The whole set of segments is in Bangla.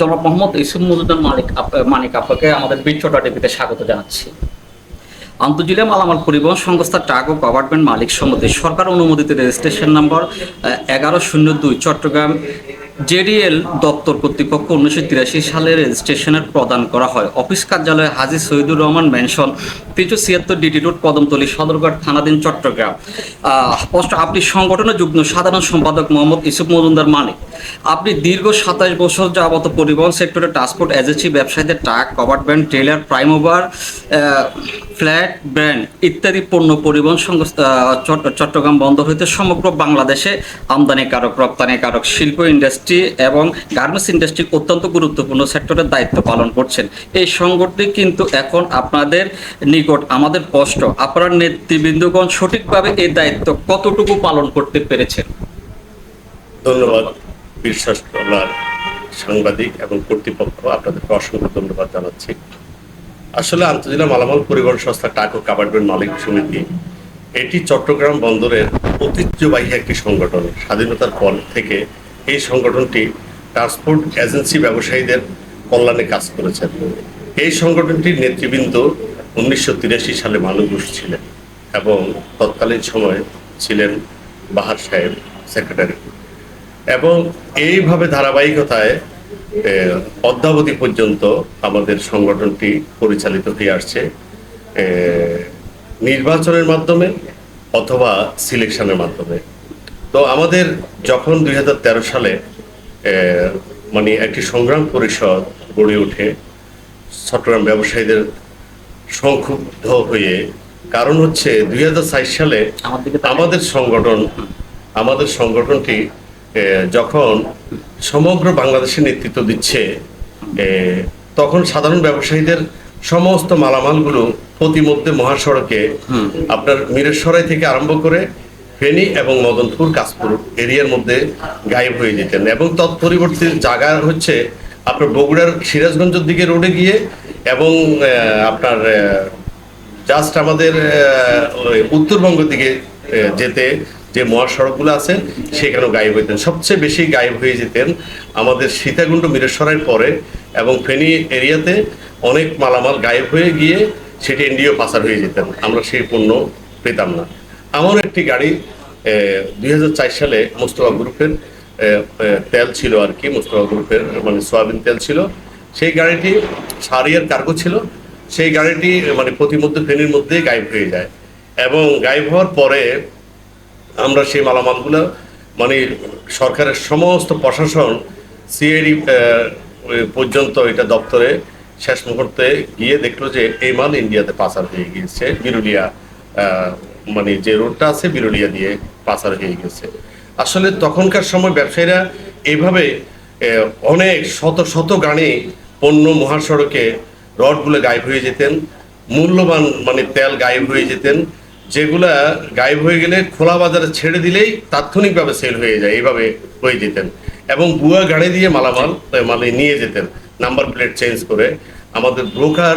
জনাব মোহাম্মদ ইসুম মজুদার মালিক মানিক আপনাকে আমাদের বিচ্ছটা টিভিতে স্বাগত জানাচ্ছি। আন্তর্জিলা মালামাল পরিবহন সংস্থা ট্রাক ও গভর্নমেন্ট মালিক সমিতি সরকার অনুমোদিত রেজিস্ট্রেশন নম্বর এগারো শূন্য দুই, চট্টগ্রাম জেডিএল দপ্তর কর্তৃপক্ষ উনিশশো তিরাশি সালে রেজিস্ট্রেশনের প্রদান করা হয়। অফিস কার্যালয়ে হাজি শহীদুর রহমান মেনশন তিনশো ছিয়াত্তর ডিটি রোড, কদমতলী, সদরঘাট, থানাধীন, চট্টগ্রাম। পোস্ট আপনি সংগঠনের যুগ্ম সাধারণ সম্পাদক মোহাম্মদ ইসুফ মজুমদার মালিক আপনি দীর্ঘ সাতাশ বছর যাবত পরিবহন সেক্টরে ট্রান্সপোর্ট এজেন্সি ব্যবসায়ীদের truck cover band trailer prime over flat brand ইত্যাদি পণ্য পরিবহন সংস্থা চট্টগ্রাম বন্দর হইতে সমগ্র বাংলাদেশে আমদানিকারক, রপ্তানিকারক, শিল্প ইন্ডাস্ট্রি এবং গার্মেন্টস ইন্ডাস্ট্রি অত্যন্ত গুরুত্বপূর্ণ সেক্টরের দায়িত্ব পালন করছেন। এই সংগঠনটি কিন্তু এখন আপনাদের নিকট, আমাদের কষ্ট আপনার নেতৃবৃন্দগণ সঠিকভাবে এই দায়িত্ব কতটুকু পালন করতে পেরেছেন? ধন্যবাদ বিশ্বাস সাংবাদিক এবং কর্তৃপক্ষ, আপনাদেরকে অসংখ্য ধন্যবাদ জানাচ্ছি। আসলে আন্তর্জাতিক মালামাল পরিবহন সংস্থা টাকো কাবার্ডমেন্ট মালিক সমিতি, এটি চট্টগ্রাম বন্দরের ঐতিহ্যবাহী একটি সংগঠন। স্বাধীনতার পর থেকে এই সংগঠনটি ট্রান্সপোর্ট এজেন্সি ব্যবসায়ীদের কল্যাণে কাজ করেছেন এই সংগঠনটির নেতৃবৃন্দ উনিশশো তিরাশি সালে মানুষ ছিলেন এবং তৎকালীন সময়ে ছিলেন বাহার সাহেব সেক্রেটারি। এবং এইভাবে ধারাবাহিকতায় অদ্যাবধি পর্যন্ত আমাদের সংগঠনটি পরিচালিত হয়ে আসছে নির্বাচনের মাধ্যমে অথবা সিলেকশনের মাধ্যমে। তো আমাদের যখন দুই হাজার তেরো সালে মানে একটি সংগ্রাম পরিষদ গড়ে ওঠে চট্টগ্রাম ব্যবসায়ীদের সংক্ষুব্ধ হয়ে কারণ হচ্ছে দুই সালে আমাদের সংগঠন আমাদের সংগঠনটি যখন সমগ্র বাংলাদেশে নেতৃত্ব দিচ্ছে তখন সাধারণ ব্যবসায়ীদের সমস্ত মালামালগুলো প্রতিমধ্যে মহাসড়কে আপনার মিরেশ্বরাই থেকে আরম্ভ করে ফেনী এবং মদনপুর কাশপুর এরিয়ার মধ্যে গায়েব হয়ে যেতেন। এবং তৎপরিবর্তী জায়গা হচ্ছে আপনার বগুড়ার সিরাজগঞ্জের দিকে রোডে গিয়ে এবং আপনার জাস্ট আমাদের উত্তরবঙ্গ দিকে যেতে যে মহাসড়কগুলো আছে, সেখানেও গায়েব হইতেন সবচেয়ে বেশি গায়েব হয়ে যেতেন আমাদের সীতাকুণ্ড মিরেশ্বরের পরে এবং ফেনী এরিয়াতে অনেক মালামাল গায়েব হয়ে গিয়ে সেটি এনডিও পাচার হয়ে যেতেন। আমরা সেই পণ্য পেতাম না। আমার একটি গাড়ি দুই হাজার চার সালে মোস্তফা গ্রুপের তেল ছিল আর কি, মোস্তফা গ্রুপের মানে সয়াবিন তেল ছিল। সেই গাড়িটি সারিয়ার কার্গো ছিল। সেই গাড়িটি মানে প্রতিমধ্যে ফেনীর মধ্যে গায়েব হয়ে যায়। এবং গায়েব হওয়ার পরে আমরা সেই মালামালগুলো মানে সরকারের সমস্ত প্রশাসন, সিআইডি পর্যন্ত এটা দপ্তরে শেষ মুহূর্তে গিয়ে দেখল যে এই মাল ইন্ডিয়াতে পাচার হয়ে গিয়েছে, বিরুলিয়া মানে যে রোডটা আছে বিরুলিয়া দিয়ে পাচার হয়ে গেছে। আসলে তখনকার সময় ব্যবসায়ীরা এইভাবে আহ, অনেক শত শত গানে পণ্য মহাসড়কে রডগুলো গায়েব হয়ে যেতেন মূল্যবান মানে তেল গায়েব হয়ে যেতেন যেগুলা গায়েব হয়ে গেলে খোলা বাজারে ছেড়ে দিলেই তাৎক্ষণিকভাবে সেল হয়ে যায় এইভাবে হয়ে যেতেন। এবং বুয়া গাড়ি দিয়ে মালামাল মানে নিয়ে যেতেন নাম্বার প্লেট চেঞ্জ করে। আমাদের ব্রোকার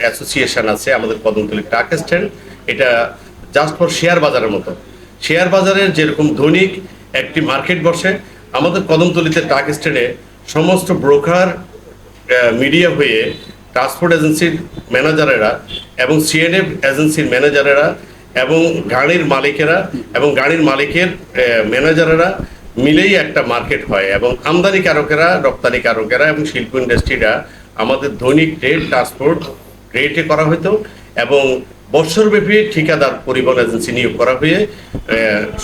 অ্যাসোসিয়েশন আছে আমাদের কদমতলি ট্রাক স্ট্যান্ড এটা জাস্ট ফর শেয়ার বাজারের মতো। শেয়ার বাজারের যেরকম দৈনিক একটি মার্কেট বসে, আমাদের কদমতলিতে ট্রাক স্ট্যান্ডে সমস্ত ব্রোকার মিডিয়া হয়ে ট্রান্সপোর্ট এজেন্সির ম্যানেজারেরা এবং সিএনএফ এজেন্সির ম্যানেজারেরা এবং গাড়ির মালিকেরা এবং গাড়ির মালিকের ম্যানেজারেরা মিলেই একটা মার্কেট হয় এবং আমদানিকারকেরা রপ্তানিকারকেরা এবং শিল্প ইন্ডাস্ট্রিরা আমাদের দৈনিক রেট ট্রান্সপোর্ট রেটে করা হতো এবং বছরব্যাপী ঠিকাদার পরিবহন এজেন্সি নিয়োগ করা হয়ে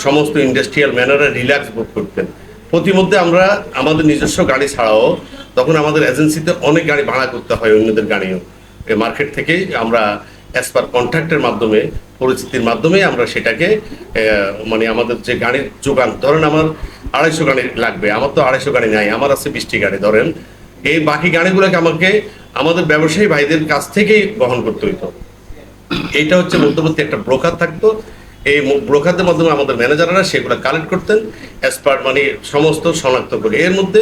সমস্ত ইন্ডাস্ট্রিয়াল ম্যানেরা রিল্যাক্স বুক করতেন। প্রতিমধ্যে আমরা আমাদের নিজস্ব গাড়ি ছাড়াও তখন আমাদের এজেন্সিতে অনেক গাড়ি ভাড়া করতে হয় অন্যদের গাড়িও। মার্কেট থেকে আমরা অ্যাজ পার কন্ট্রাক্টের মাধ্যমে, পরিচিতির মাধ্যমে আমরা সেটাকে মানে আমাদের যে গাড়ির যোগান, ধরেন আমার আড়াইশো গাড়ি লাগবে, আমার তো আড়াইশো গাড়ি নাই, আমার আছে বিশটি গাড়ি, ধরেন। এই বাকি গাড়িগুলোকে আমাকে আমাদের ব্যবসায়ী ভাইদের কাছ থেকেই বহন করতে হইতো। এইটা হচ্ছে মধ্যবর্তী একটা ব্রোকার থাকতো। এই ব্রোকারদের মাধ্যমে আমাদের ম্যানেজাররা সেগুলো কালেক্ট করতেন পার মানে সমস্ত শনাক্ত করে। এর মধ্যে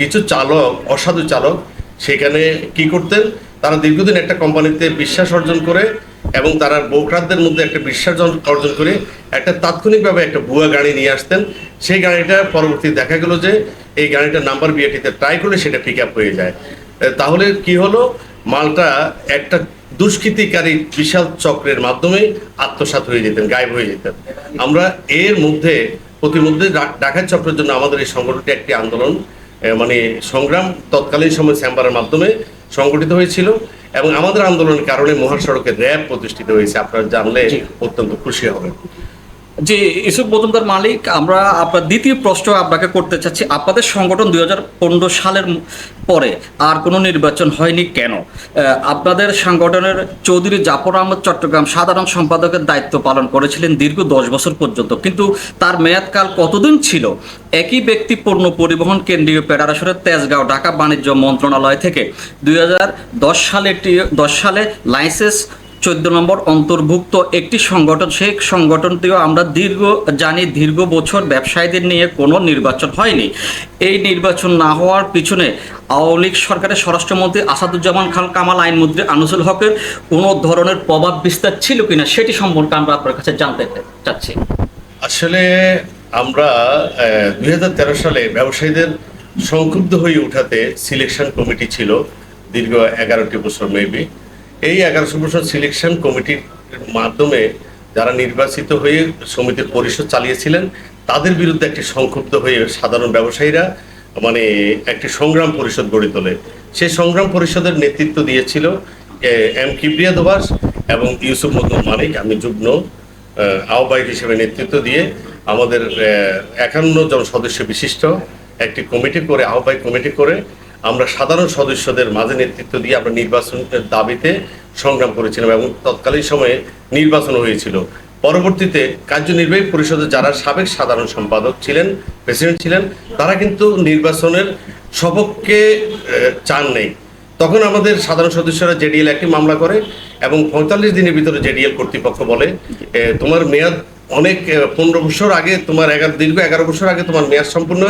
কিছু চালক, অসাধু চালক, সেখানে কি করতেন, তারা দীর্ঘদিন একটা কোম্পানিতে বিশ্বাস অর্জন করে এবং তারা ব্রোকারদের মধ্যে একটা বিশ্বাস অর্জন করে একটা তাৎক্ষণিকভাবে একটা ভুয়া গাড়ি নিয়ে আসতেন। সেই গাড়িটা পরবর্তী দেখা গেল যে এই গাড়িটার নাম্বার বিএটিতে ট্রাই করলে সেটা পিক আপ হয়ে যায়। তাহলে কি হলো? মালটা একটা দুষ্কৃতিকারী বিশাল চক্রের মাধ্যমে আত্মসাত হয়ে যেতেন গায়েব হয়ে যেতেন। আমরা এর মধ্যে প্রতিমধ্যে ডাকাত চক্রের জন্য আমাদের এই সংগঠনটি একটি আন্দোলন মানে সংগ্রাম তৎকালীন সময় চেম্বারের মাধ্যমে সংগঠিত হয়েছিল এবং আমাদের আন্দোলনের কারণে মহাসড়কে র্যাব প্রতিষ্ঠিত হয়েছে। আপনারা জানলে অত্যন্ত খুশি হবেন। জি ইসুফ মজুমদার মালিক, আমরা আপনার দ্বিতীয় প্রশ্ন আপনাকে করতে চাচ্ছি। আপনাদের সংগঠন দুই সালের পরে আর কোনো নির্বাচন হয়নি কেন? আপনাদের সংগঠনের চৌধুরী জাফর আহমদ চট্টগ্রাম সাধারণ সম্পাদকের দায়িত্ব পালন করেছিলেন দীর্ঘ দশ বছর পর্যন্ত। কিন্তু তার মেয়াদকাল কতদিন ছিল? একই ব্যক্তি পণ্য পরিবহন কেন্দ্রীয় ফেডারেশনের তেজগাঁও ঢাকা বাণিজ্য মন্ত্রণালয় থেকে দুই হাজার দশ সালে দশ সালে লাইসেন্স চোদ্দ নম্বর অন্তর্ভুক্ত একটি সংগঠন সেই সংগঠনটিও আমরা দীর্ঘ, জানি দীর্ঘ বছর ব্যবসায়ীদের নিয়ে কোনো নির্বাচন হয়নি। এই নির্বাচন না হওয়ার পিছনে আওয়ামী লীগ সরকারের স্বরাষ্ট্রমন্ত্রী আসাদুজ্জামান খান কামাল, আইনমন্ত্রী আনিসুল হকের কোনো ধরনের প্রভাব বিস্তার ছিল কিনা সেটি সম্পর্কে আমরা আপনার কাছে জানতে চাচ্ছি। আসলে আমরা দুই হাজার তেরো সালে ব্যবসায়ীদের সংক্ষুব্ধ হয়ে উঠাতে সিলেকশন কমিটি ছিল, দীর্ঘ এগারোটি বছর মেবি এই এগারোশো বছর সিলেকশন কমিটির মাধ্যমে যারা নির্বাচিত হয়ে সমিতির পরিষদ চালিয়েছিলেন, তাদের বিরুদ্ধে একটি সংক্ষুব্ধ হয়ে সাধারণ ব্যবসায়ীরা মানে একটি সংগ্রাম পরিষদ গড়ে তোলে। সেই সংগ্রাম পরিষদের নেতৃত্ব দিয়েছিল এম কিবরিয়া দোবাস এবং ইউসুফ মদন মালিক আমি যুগ্ম আহ্বায়ক হিসেবে নেতৃত্ব দিয়ে আমাদের একান্ন জন সদস্য বিশিষ্ট একটি কমিটি করে, আহ্বায়ক কমিটি করে আমরা সাধারণ সদস্যদের মাঝে নেতৃত্ব দিয়ে আমরা নির্বাচনের দাবিতে সংগ্রাম করেছিলাম এবং তৎকালীন সময়ে নির্বাচন হয়েছিল। পরবর্তীতে কার্যনির্বাহী পরিষদের যারা সাবেক সাধারণ সম্পাদক ছিলেন, প্রেসিডেন্ট ছিলেন, তারা কিন্তু নির্বাচনের সপক্ষে চান নেই। তখন আমাদের সাধারণ সদস্যরা জেডিএল একটি মামলা করে এবং পঁয়তাল্লিশ দিনের ভিতরে জেডিএল কর্তৃপক্ষ বলে তোমার মেয়াদ অনেক পনেরো বছর আগে, তোমার এগারো, দীর্ঘ এগারো বছর আগে তোমার মেয়াদ সম্পূর্ণ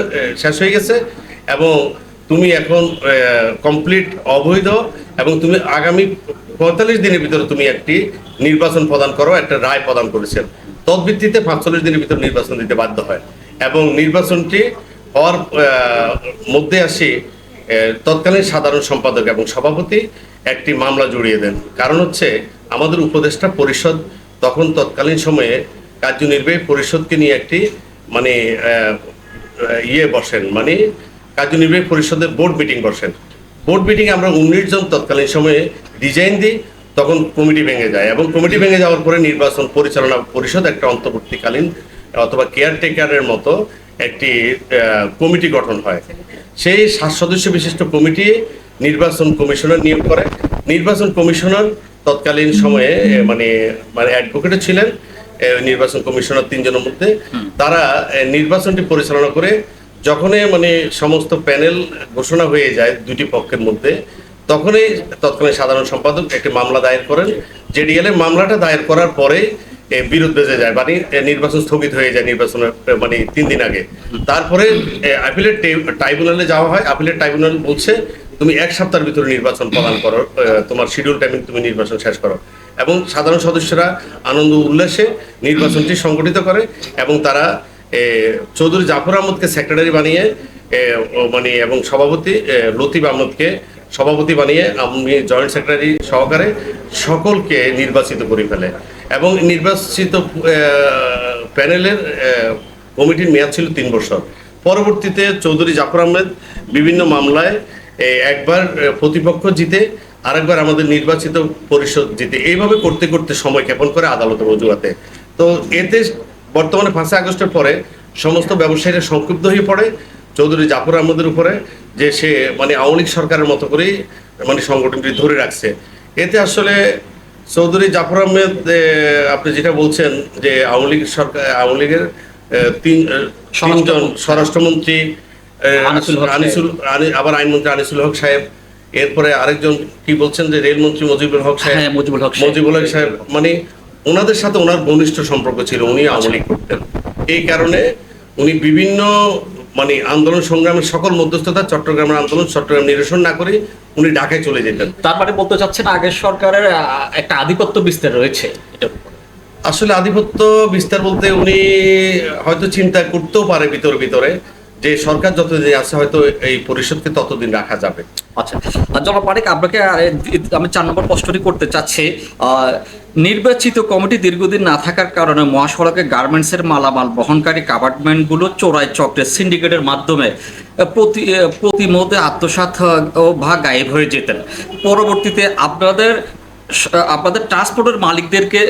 শেষ হয়ে গেছে এবং তুমি এখন কমপ্লিট অবৈধ এবং তুমি আগামী পঁয়তাল্লিশ দিনের ভিতরে তুমি একটি নির্বাচন প্রদান করো, একটা রায় প্রদান করেছেন। তদভিত্তিতে পাঁচচল্লিশ দিনের ভিতরে নির্বাচন দিতে বাধ্য হয়। এবং নির্বাচনটি হওয়ার মধ্যে আসি তৎকালীন সাধারণ সম্পাদক এবং সভাপতি একটি মামলা জড়িয়ে দেন। কারণ হচ্ছে, আমাদের উপদেষ্টা পরিষদ তখন তৎকালীন সময়ে কার্যনির্বাহী পরিষদকে নিয়ে একটি মানে ইয়ে বসেন মানে কার্যনির্বাহী পরিষদের বোর্ড মিটিং বসেন বোর্ড মিটিং আমরা উনিশ জন তৎকালীন সময়ে ডিজাইন দিই তখন কমিটি ভেঙে যায় এবং কমিটি ভেঙে যাওয়ার পরে নির্বাচন পরিচালনা পরিষদ একটা অন্তর্বর্তীকালীন অথবা কেয়ারটেকারের মতো একটি কমিটি গঠন হয়। সেই সাত সদস্য বিশিষ্ট কমিটি নির্বাচন কমিশনার নিয়োগ করে। নির্বাচন কমিশনার তৎকালীন সময়ে মানে মানে অ্যাডভোকেটও ছিলেন নির্বাচন কমিশনার তিনজনের মধ্যে। তারা নির্বাচনটি পরিচালনা করে যখনই মানে সমস্ত প্যানেল ঘোষণা হয়ে যায় দুটি পক্ষের মধ্যে, তখনই তৎকালীন সাধারণ সম্পাদক একটি মামলা দায়ের করেন। জেডিএল এ মামলাটা দায়ের করার পরে বিরোধ বেজে যায় মানে নির্বাচন স্থগিত হয়ে যায় নির্বাচনের মানে তিন দিন আগে। তারপরে আপিলের ট্রাইব্যুনালে যাওয়া হয়। আপিলের ট্রাইব্যুনাল বলছে, তুমি এক সপ্তাহের ভিতরে নির্বাচন প্রদান করো তোমার শিডিউল টাইমে তুমি নির্বাচন শেষ করো। এবং সাধারণ সদস্যরা আনন্দ উল্লাসে নির্বাচনটি সংগঠিত করে এবং তারা চৌধুরী জাফর আহমদকে সেক্রেটারি বানিয়ে মানে এবং সভাপতি লতিফ আহমদকে সভাপতি বানিয়ে আমি জয়েন্ট সেক্রেটারি সহকারে সকলকে নির্বাচিত করে ফেলে। এবং নির্বাচিত প্যানেলের কমিটির মেয়াদ ছিল তিন বছর। পরবর্তীতে চৌধুরী জাফর আহমেদ বিভিন্ন মামলায় একবার প্রতিপক্ষ জিতে, আরেকবার আমাদের নির্বাচিত পরিষদ জিতে। এইভাবে করতে করতে সময় ক্ষেপণ করে আদালতের অজুহাতে তো এতে বর্তমানে পাঁচই আগস্টের পরে সমস্ত ব্যবসায়ীরা সংক্ষুব্ধ হয়ে পড়ে। চৌধুরী জাফর আহমদের উপরে যে সে মানে আওয়ামী লীগ সরকারের মতো করেই মানে সংগঠনটি ধরে রাখছে। এতে আসলে চৌধুরী জাফর আহমেদ আপনি যেটা বলছেন যে আওয়ামী লীগ সরকার আওয়ামী লীগের তিন তিনজন স্বরাষ্ট্রমন্ত্রী আনিসুল আবার আইনমন্ত্রী আনিসুল হক সাহেব। এরপরে আরেকজন কি বলছেন যে রেলমন্ত্রী মজিবুল হক সাহেব। হ্যাঁ মুজিবুল হক সাহেব। মজিবুল হক সাহেব মানে ওনাদের সাথে ওনার ঘনিষ্ঠ সম্পর্ক ছিল উনি আওয়ামী লীগ করতেন। এই কারণে উনি বিভিন্ন মানে আন্দোলন সংগ্রামের সকল মধ্যস্থতা চট্টগ্রামের আন্দোলন চট্টগ্রাম নিরসন না করে উনি ঢাকায় চলে যেতেন। তার মানে বলতে চাচ্ছেন আগের সরকারের একটা আধিপত্য বিস্তার রয়েছে। আসলে আধিপত্য বিস্তার বলতে উনি হয়তো চিন্তা করতেও পারে ভিতরে ভিতরে যে সরকার যতদিন আছে হয়তো এই পরিষদকে ততদিন রাখা যাবে। আচ্ছা জনাব মানিক আপনাকে আমি চার নম্বর প্রশ্নটি করতে চাচ্ছি নির্বাচিত কমিটি দীর্ঘদিন না থাকার কারণে মহাসড়কে গার্মেন্টসের মালামাল বহনকারী কাভার্টমেন্টগুলো চোরাই চক্রের সিন্ডিকেটের মাধ্যমে প্রতি প্রতিমধ্যে আত্মসাৎ আহ, ভাগ গায়েব হয়ে যেতেন। পরবর্তীতে আপনাদের আপনাদের ট্রান্সপোর্টের মালিকদেরকে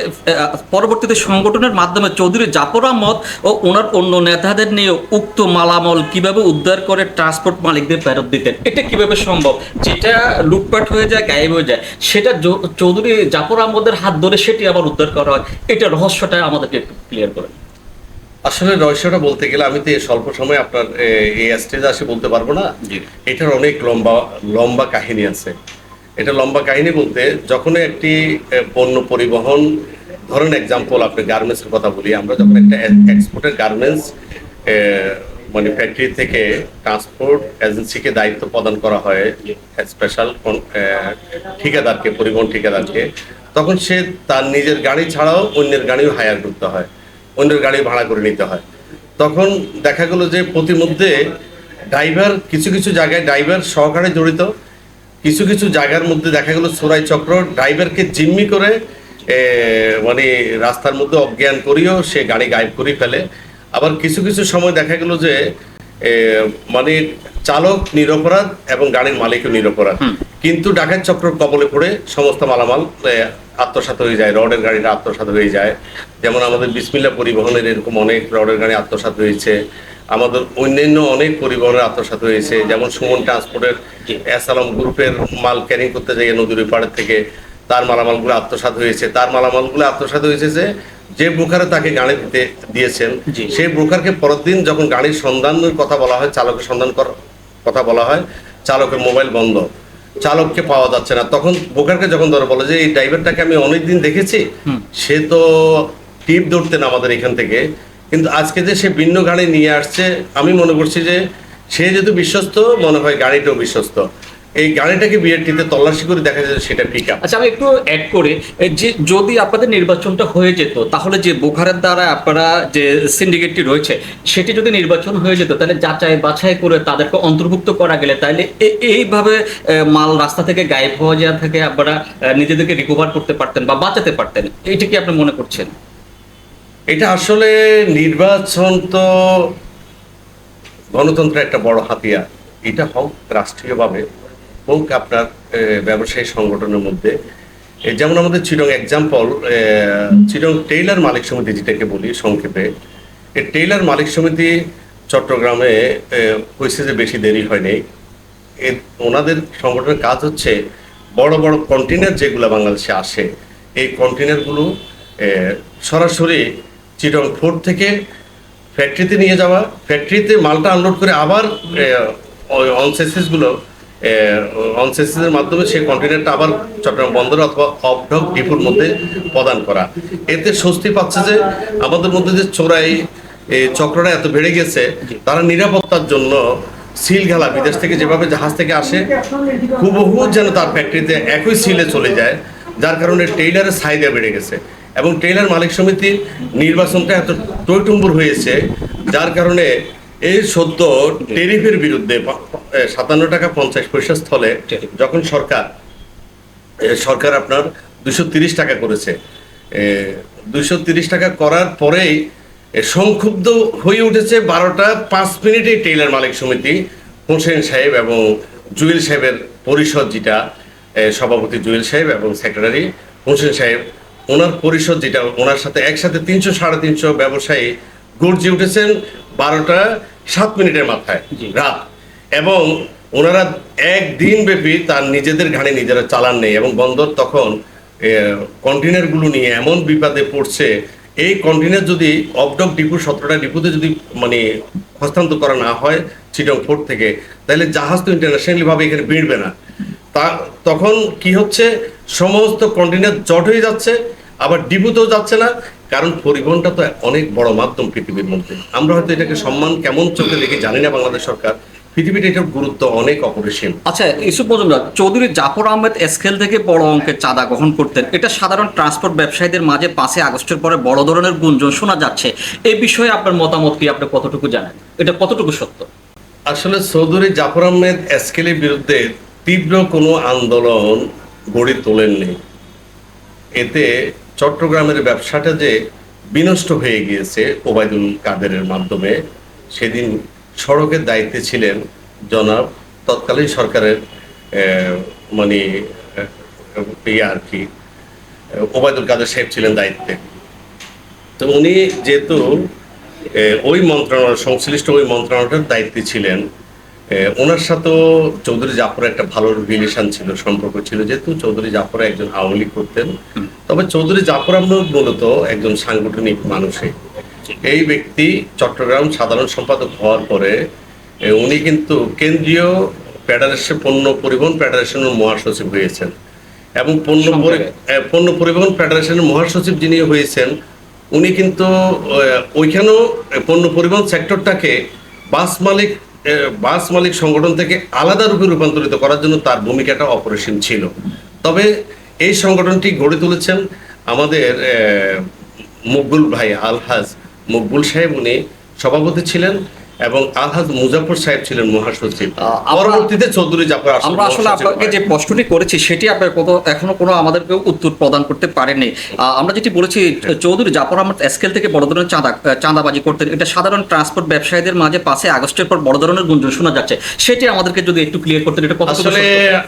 পরবর্তীতে সংগঠনের মাধ্যমে চৌধুরী জাফর আহমদ ও ওনার অন্য নেতাদের নিয়ে উক্ত মালামল কীভাবে উদ্ধার করে ট্রান্সপোর্ট মালিকদের ফেরত দিতেন? এটা কীভাবে সম্ভব? যেটা লুটপাট হয়ে যায় গায়েব হয়ে যায় সেটা চৌধুরী জাফর আহমদের হাত ধরে সেটি আবার উদ্ধার করা হয়। এটা রহস্যটা আমাদেরকে একটু ক্লিয়ার করেন আসলে রহস্যটা বলতে গেলে আমি তো স্বল্প সময় আপনার এই স্টেজে আসে বলতে পারব না। এটার অনেক লম্বা লম্বা কাহিনী আছে। এটা লম্বা কাহিনী বলতে যখন একটি পণ্য পরিবহন, ধরেন এক্সাম্পল আপনি গার্মেন্টসের কথা বলি, আমরা যখন একটা এক্সপোর্টের গার্মেন্টস মানে ফ্যাক্টরি থেকে ট্রান্সপোর্ট এজেন্সিকে দায়িত্ব প্রদান করা হয় স্পেশাল ঠিকাদারকে, পরিবহন ঠিকাদারকে, তখন সে তার নিজের গাড়ি ছাড়াও অন্যের গাড়িও হায়ার করতে হয়, অন্যের গাড়ি ভাড়া করে নিতে হয়। তখন দেখা গেলো যে প্রতিমধ্যে ড্রাইভার কিছু কিছু জায়গায় ড্রাইভার সহকারে জড়িত কিছু কিছু জায়গার মধ্যে দেখা গেল সোরাই চক্র, ড্রাইভারকে জিম্মি করে মানে রাস্তার মধ্যে অজ্ঞান করিও সে গাড়ি গায়েব করে ফেলে। আবার কিছু কিছু সময় দেখা গেল যে মানে চালক নিরপরাধ এবং গাড়ির মালিকও নিরপরাধ। কিন্তু ডাকাত চক্র কবলে পড়ে সমস্ত মালামাল এ, আত্মসাৎ হয়ে যায় রডের গাড়িটা আত্মসাৎ হয়ে যায়। যেমন আমাদের বিসমিল্লা পরিবহনের এরকম অনেক রডের গাড়ি আত্মসাৎ হয়েছে। আমাদের অন্যান্য অনেক পরিবহনের আত্মসাৎ হয়েছে। যেমন সুমন ট্রান্সপোর্টের এসালাম গ্রুপের মাল ক্যারিং করতে যাই নদীর পাড়ের থেকে তার মালামালগুলো আত্মসাৎ হয়েছে। তার মালামালগুলো আত্মসাৎ হয়েছে যে যে ব্রোকারে তাকে গাড়ি দিতে দিয়েছেন সেই ব্রোকারকে পরের দিন যখন গাড়ির সন্ধানের কথা বলা হয় চালকের সন্ধান করার কথা বলা হয় চালকের মোবাইল বন্ধ। চালককে পাওয়া যাচ্ছে না। তখন বোকারকে যখন ধরে বলে যে এই ড্রাইভারটাকে আমি অনেকদিন দেখেছি সে তো টিপ ধরতেন আমাদের এখান থেকে। কিন্তু আজকে যে সে ভিন্ন গাড়ি নিয়ে আসছে আমি মনে করছি যে সে যেহেতু বিশ্বস্ত মনে হয় গাড়িটাও বিশ্বস্ত। এই গাড়িটাকে বিআরটিতে তল্লাশি করে দেখা যায় সেটা পিক আপ আচ্ছা আমি একটু অ্যাড করে যে যদি আপনাদের নির্বাচনটা হয়ে যেত তাহলে যে বোখারের দ্বারা আপনারা যে সিন্ডিকেটটি রয়েছে সেটি যদি নির্বাচন হয়ে যেত তাহলে যাচাই বাছাই করে তাদেরকে অন্তর্ভুক্ত করা গেলে তাহলে এইভাবে মাল রাস্তা থেকে গায়েব হওয়া যাওয়া থেকে আপনারা নিজেদেরকে রিকভার করতে পারতেন বা বাঁচাতে পারতেন এইটা কি আপনি মনে করছেন? এটা আসলে নির্বাচন তো গণতন্ত্রের একটা বড় হাতিয়ার। এটা হোক রাষ্ট্রীয়ভাবে হোক আপনার ব্যবসায়ী সংগঠনের মধ্যে। যেমন আমাদের চিরং এক্সাম্পল চিরং টেইলার মালিক সমিতি যেটাকে বলি সংক্ষেপে এই টেইলার মালিক সমিতি চট্টগ্রামে হয়েছে যে বেশি দেরি হয়নি। এ, ওনাদের সংগঠনের কাজ হচ্ছে বড় বড় কন্টেনার যেগুলো বাংলাদেশে আসে, এই কন্টেনারগুলো সরাসরি চিরং ফোর্ট থেকে ফ্যাক্টরিতে নিয়ে যাওয়া ফ্যাক্টরিতে মালটা আনলোড করে আবার অনসেসিসগুলো অনসেসিসের মাধ্যমে সেই কন্টেনারটা আবার চট্টগ্রাম বন্দর অথবা অফডক ডিপুর মধ্যে প্রদান করা। এতে স্বস্তি পাচ্ছে যে আমাদের মধ্যে যে চোরাই এই চক্রটা এত বেড়ে গেছে তারা নিরাপত্তার জন্য সিল ঘালা বিদেশ থেকে যেভাবে জাহাজ থেকে আসে হুবহু যেন তার ফ্যাক্টরিতে একই সিলে চলে যায় যার কারণে টেইলারের চাহিদা বেড়ে গেছে। এবং টেইলার মালিক সমিতির নির্বাচনটা এত টইটুম্বুর হয়েছে যার কারণে এই সদ্য টেরিফের বিরুদ্ধে সাতান্ন টাকা পঞ্চাশ পয়সা স্থলে যখন সরকার সরকার আপনার দুশো তিরিশ টাকা করেছে দুশো তিরিশ টাকা করার পরেই সংক্ষুব্ধ হয়ে উঠেছে বারোটা পাঁচ মিনিটে টেইলার মালিক সমিতি হোসেন সাহেব এবং জুয়েল সাহেবের পরিষদ যেটা সভাপতি জুয়েল সাহেব এবং সেক্রেটারি হোসেন সাহেব ওনার পরিষদ যেটা ওনার সাথে একসাথে তিনশো সাড়ে তিনশো ব্যবসায়ী গর্জে উঠেছেন বারোটা সাত মিনিটের মাথায় রাত। এবং ওনারা একদিন ব্যাপী তার নিজেদের গাড়ি নিজেরা চালান নেই এবং বন্দর তখন কন্টেনারগুলো নিয়ে এমন বিপদে পড়ছে এই কন্টেনার যদি অবডক ডিপু সতেরোটা ডিপুতে যদি মানে হস্তান্তর করা না হয় চিটং ফোর্ট থেকে তাহলে জাহাজ তো ইন্টারন্যাশনালি ভাবে এখানে ভিড়বে না। তা তখন কি হচ্ছে সমস্ত কন্টেনার জট হয়ে যাচ্ছে আবার ডিপুতেও যাচ্ছে না কারণ পরিবহনটা তো অনেক বড় মাধ্যম পৃথিবীর মধ্যে। আমরা হয়তো এটাকে সম্মান কেমন চোখে দেখে জানি না বাংলাদেশ সরকার। পৃথিবীতে এটার গুরুত্ব অনেক অপরিসীম। আচ্ছা ইসুফ মজুমদার চৌধুরী জাফর আহমেদ স্কেল থেকে বড় অঙ্কের চাঁদা গ্রহণ করতেন। এটা সাধারণ ট্রান্সপোর্ট ব্যবসায়ীদের মাঝে পাঁচে আগস্টের পরে বড় ধরনের গুঞ্জন শোনা যাচ্ছে। এই বিষয়ে আপনার মতামত কি? আপনি কতটুকু জানেন? এটা কতটুকু সত্য? আসলে চৌধুরী জাফর আহমেদ এসকেলের বিরুদ্ধে তীব্র কোনো আন্দোলন গড়ে তোলেননি। এতে চট্টগ্রামের ব্যবসাটা যে বিনষ্ট হয়ে গিয়েছে ওবায়দুল কাদেরের মাধ্যমে, সেদিন সড়কের দায়িত্বে ছিলেন জনাব, তৎকালীন সরকারের মানে ইয়ে আর কি, ওবায়দুল কাদের সাহেব ছিলেন দায়িত্বে। তো উনি যেহেতু ওই মন্ত্রণালয়, সংশ্লিষ্ট ওই মন্ত্রণালয়টার দায়িত্বে ছিলেন ওনার সাথেও চৌধুরী জাফরের একটা ভালো রিলেশন ছিল সম্পর্ক ছিল যেহেতু চৌধুরী জাফর একজন আওয়ামী লীগ করতেন। তবে চৌধুরী জাফর আহমদ মূলত একজন সাংগঠনিক মানুষই। এই ব্যক্তি চট্টগ্রাম সাধারণ সম্পাদক হওয়ার পরে উনি কিন্তু কেন্দ্রীয় ফেডারেশন পণ্য পরিবহন ফেডারেশনের মহাসচিব হয়েছেন এবং পণ্য পণ্য পরিবহন ফেডারেশনের মহাসচিব যিনি হয়েছেন উনি কিন্তু ওইখানেও পণ্য পরিবহন সেক্টরটাকে বাস মালিক বাস মালিক সংগঠন থেকে আলাদা রূপে রূপান্তরিত করার জন্য তার ভূমিকাটা অপরিসীম ছিল। তবে এই সংগঠনটি গড়ে তুলেছেন আমাদের মকবুল ভাই আলহাজ। মকবুল সাহেব, উনি সভাপতি ছিলেন। এবং আলহাজ মুজাফর সাহেব ছিলেন মহাসচিব। পরবর্তীতে চৌধুরী জাফর আমরা আসলে আপনাকে যে প্রশ্নটি করেছি সেটি আপনার কত এখনও কোনো আমাদেরকে উত্তর প্রদান করতে পারেননি আহ, আমরা যেটি বলেছি চৌধুরী জাফর আহমদ স্কেল থেকে বড় ধরনের চাঁদা চাঁদাবাজি করতেন। এটা সাধারণ ট্রান্সপোর্ট ব্যবসায়ীদের মাঝে পাশে আগস্টের পর বড় ধরনের গুঞ্জন শোনা যাচ্ছে। সেটি আমাদেরকে যদি একটু ক্লিয়ার করতেন এটা আসলে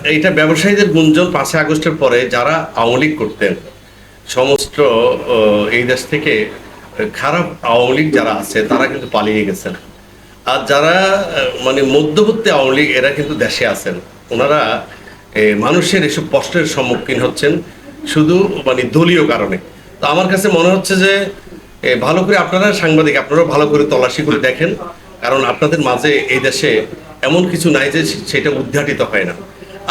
এইটা ব্যবসায়ীদের গুঞ্জন পাঁচই আগস্টের পরে যারা আওয়ামী লীগ করতেন সমস্ত এই দেশ থেকে খারাপ আওয়ামী লীগ যারা আছে তারা কিন্তু পালিয়ে গেছেন। আর যারা মানে মধ্যবর্তী আওয়ামী লীগ, এরা কিন্তু দেশে আছেন। ওনারা মানুষের এসব কষ্টের সম্মুখীন হচ্ছেন শুধু মানে দলীয় কারণে। তো আমার কাছে মনে হচ্ছে যে ভালো করে আপনারা সাংবাদিক আপনারা ভালো করে তল্লাশি করে দেখেন, কারণ আপনাদের মাঝে এই দেশে এমন কিছু নাই যে সেটা উদ্ঘাটিত হয় না।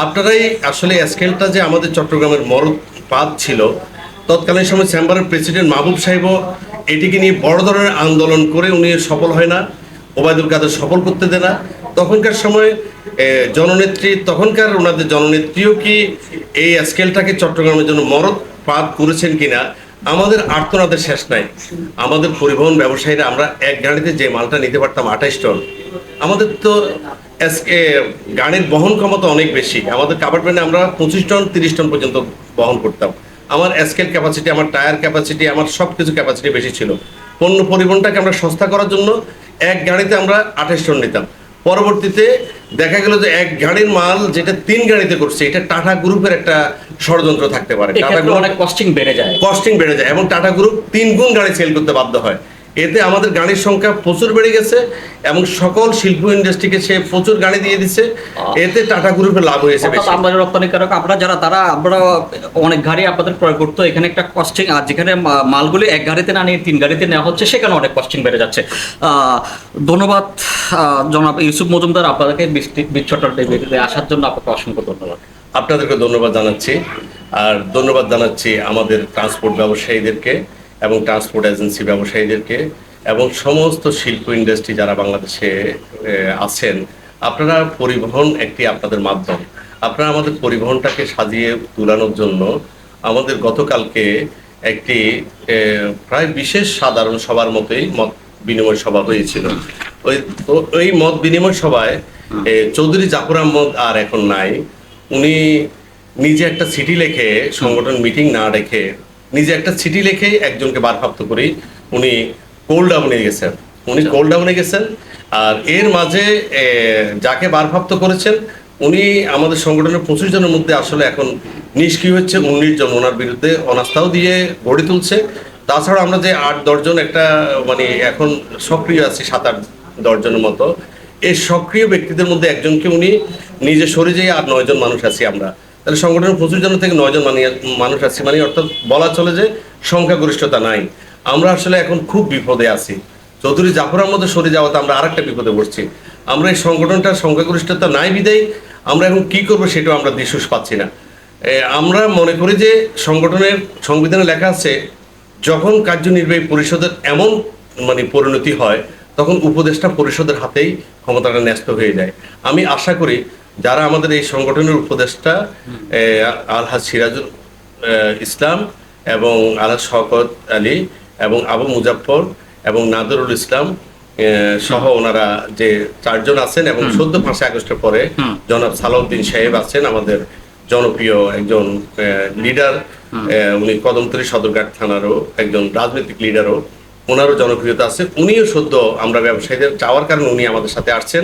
আপনারাই আসলে স্কেলটা যে আমাদের চট্টগ্রামের মরদ পাদ ছিল, তৎকালীন সময় চেম্বারের প্রেসিডেন্ট মাহবুব সাহেবও এটিকে নিয়ে বড় ধরনের আন্দোলন করে উনি সফল হয় না। ওবায়দুল কাদের সফল করতে দেয় না। তখনকার সময়ে জননেত্রী, তখনকার ওনাদের জননেত্রীও কি এই স্কেলটাকে চট্টগ্রামের জন্য মরদ পাদ করেছেন কিনা, আমাদের আর্তনাদের শেষ নাই। আমাদের পরিবহন ব্যবসায়ীরা আমরা এক গাড়িতে যে মালটা নিতে পারতাম আঠাইশ টন, আমাদের তো গাড়ির বহন ক্ষমতা অনেক বেশি। আমাদের কাভারমেন্টে আমরা পঁচিশ টন, তিরিশ টন পর্যন্ত বহন করতাম। আমার স্কেল ক্যাপাসিটি আমার টায়ার ক্যাপাসিটি আমার সব কিছু ক্যাপাসিটি বেশি ছিল। পণ্য পরিবহনটাকে আমরা সস্তা করার জন্য এক গাড়িতে আমরা আঠাশ টন নিতাম। পরবর্তীতে দেখা গেল যে এক গাড়ির মাল যেটা তিন গাড়িতে করছে এটা টাটা গ্রুপের একটা ষড়যন্ত্র থাকতে পারে। টাটা গ্রুপ অনেক কস্টিং বেড়ে যায়। কস্টিং বেড়ে যায় এবং টাটা গ্রুপ তিন গুণ গাড়ি সেল করতে বাধ্য হয়। এতে আমাদের গাড়ির সংখ্যা প্রচুর বেড়ে গেছে এবং সকল শিল্প ইন্ডাস্ট্রিকে সে প্রচুর গাড়ি দিয়ে দিচ্ছে এতে টাটা গ্রুপের লাভ হয়েছে অর্থাৎ বেশি। আমদানি রপ্তানিকারক আমরা যারা তারা আমরা অনেক গাড়ি আপনাদের ক্রয় করতো। এখানে একটা কস্টিং আর যেখানে মালগুলি এক গাড়িতে না নিয়ে তিন গাড়িতে নেওয়া হচ্ছে সেখানে অনেক কস্টিং বেড়ে যাচ্ছে। আহ, ধন্যবাদ জনাব ইউসুফ মজুমদার। আপনাদেরকে বিচ্ছটার টেবিলে আসার জন্য আপনাকে অসংখ্য ধন্যবাদ। আপনাদেরকে ধন্যবাদ জানাচ্ছি। আর ধন্যবাদ জানাচ্ছি আমাদের ট্রান্সপোর্ট ব্যবসায়ীদেরকে। এবং ট্রান্সপোর্ট এজেন্সি ব্যবসায়ীদেরকে এবং সমস্ত শিল্প ইন্ডাস্ট্রি যারা বাংলাদেশে আছেন আপনারা পরিবহন একটি আপনাদের মাধ্যম। আপনারা আমাদের পরিবহনটাকে সাজিয়ে তোলানোর জন্য আমাদের গতকালকে একটি প্রায় বিশেষ সাধারণ সবার মতোই মত বিনিময় সভা হয়েছিল। ওই ওই মত বিনিময় সভায় চৌধুরী জাফর আহমদ আর এখন নাই। উনি নিজে একটা চিঠি লেখে সংগঠন মিটিং না রেখে নিজে একটা চিঠি লিখে একজনকে বারপ্রাপ্ত করি। উনি কোল্ড ডাউনে গেছেন। উনি কোল্ড ডাউনে গেছেন। আর এর মাঝে যাকে বারপ্রাপ্ত করেছেন উনি আমাদের সংগঠনের পঁচিশ জনের মধ্যে আসলে এখন নিষ্ক্রিয় হচ্ছে। উনিশ জন ওনার বিরুদ্ধে অনাস্থাও দিয়ে গড়ে তুলছে। তাছাড়া আমরা যে আট দশজন একটা মানে এখন সক্রিয় আছি সাত আট দশজনের মতো। এই সক্রিয় ব্যক্তিদের মধ্যে একজনকে উনি নিজে সরে যেয়ে আর নয়জন মানুষ আছি আমরা। তাহলে সংগঠনের প্রচুর জন থেকে নয়জন মানি- মানুষ আছে। মানে অর্থাৎ বলা চলে যে সংখ্যাগরিষ্ঠতা নাই। আমরা আসলে এখন খুব বিপদে আছি। চৌধুরী জাফর আহমদের সরে যাওয়াতে আমরা আরেকটা বিপদে পড়ছি। আমরা এই সংগঠনটার সংখ্যাগরিষ্ঠতা নাই বিদায়, আমরা এখন কি করব সেটাও আমরা দিশুস পাচ্ছি না। আমরা মনে করি যে সংগঠনের সংবিধানে লেখা আছে, যখন কার্যনির্বাহী পরিষদের এমন মানে পরিণতি হয়, তখন উপদেষ্টা পরিষদের হাতেই ক্ষমতাটা ন্যস্ত হয়ে যায়। আমি আশা করি যারা আমাদের এই সংগঠনের উপদেষ্টা আলহাজ সিরাজুল ইসলাম এবং আলহাজ শওকত আলী এবং আবু মুজাফর এবং নাদরুল ইসলাম সহ ওনারা যে চারজন আছেন এবং চোদ্দ পাঁচই আগস্টের পরে জনাব সালাউদ্দিন সাহেব আছেন আমাদের জনপ্রিয় একজন লিডার উনি কদমতলী সদরঘাট থানারও একজন রাজনৈতিক লিডারও ওনারও জনপ্রিয়তা আছে। উনিও সদ্য আমরা ব্যবসায়ীদের চাওয়ার কারণে উনি আমাদের সাথে আসছেন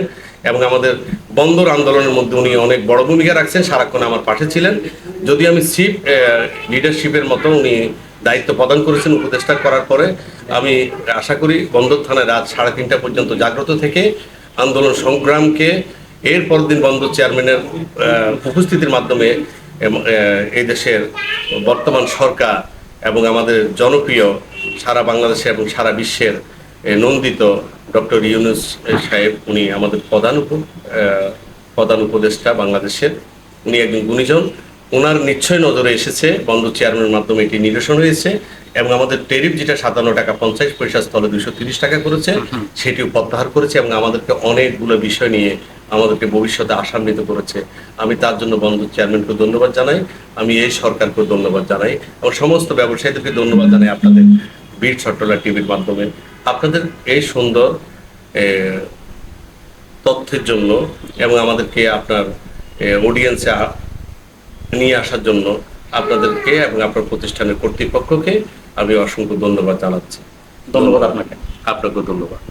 এবং আমাদের বন্দর আন্দোলনের মধ্যে উনি অনেক বড় ভূমিকা রাখছেন। সারাক্ষণ আমার পাশে ছিলেন। যদি আমি সিপ লিডারশিপের মতো উনি দায়িত্ব প্রদান করেছেন, উপদেষ্টা করার পরে, আমি আশা করি বন্দর থানায় রাত সাড়ে তিনটা পর্যন্ত জাগ্রত থেকে আন্দোলন সংগ্রামকে এর দিন বন্দর চেয়ারম্যানের উপস্থিতির মাধ্যমে এই দেশের বর্তমান সরকার এবং আমাদের জনপ্রিয় সারা বাংলাদেশে এবং সারা বিশ্বের নন্দিত ডক্টর ইউনুস সাহেব উনি আমাদের প্রধান উপ প্রধান উপদেষ্টা বাংলাদেশের। উনি একজন গুণীজন। ওনার নিশ্চয় নজরে এসেছে বন্দর চেয়ারম্যানের মাধ্যমে এটি নিরসন হয়েছে এবং আমাদের টেরিফ যেটা সাতান্ন টাকা পঞ্চাশ পয়সা স্থলে দুশো তিরিশ টাকা করেছে সেটিও প্রত্যাহার করেছে এবং আমাদেরকে অনেকগুলো বিষয় নিয়ে আমাদেরকে ভবিষ্যতে আশান্বিত করেছে। আমি তার জন্য বন্ধু চেয়ারম্যানকে ধন্যবাদ জানাই। আমি এই সরকারকে ধন্যবাদ জানাই এবং সমস্ত ব্যবসায়ীদেরকে ধন্যবাদ জানাই আপনাদের বীর চট্টলা টিভির মাধ্যমে। আপনাদের এই সুন্দর তথ্যের জন্য এবং আমাদেরকে আপনার অডিয়েন্সে নিয়ে আসার জন্য আপনাদেরকে এবং আপনার প্রতিষ্ঠানের কর্তৃপক্ষকে আমি অসংখ্য ধন্যবাদ জানাচ্ছি। ধন্যবাদ আপনাকে। আপনাকেও ধন্যবাদ।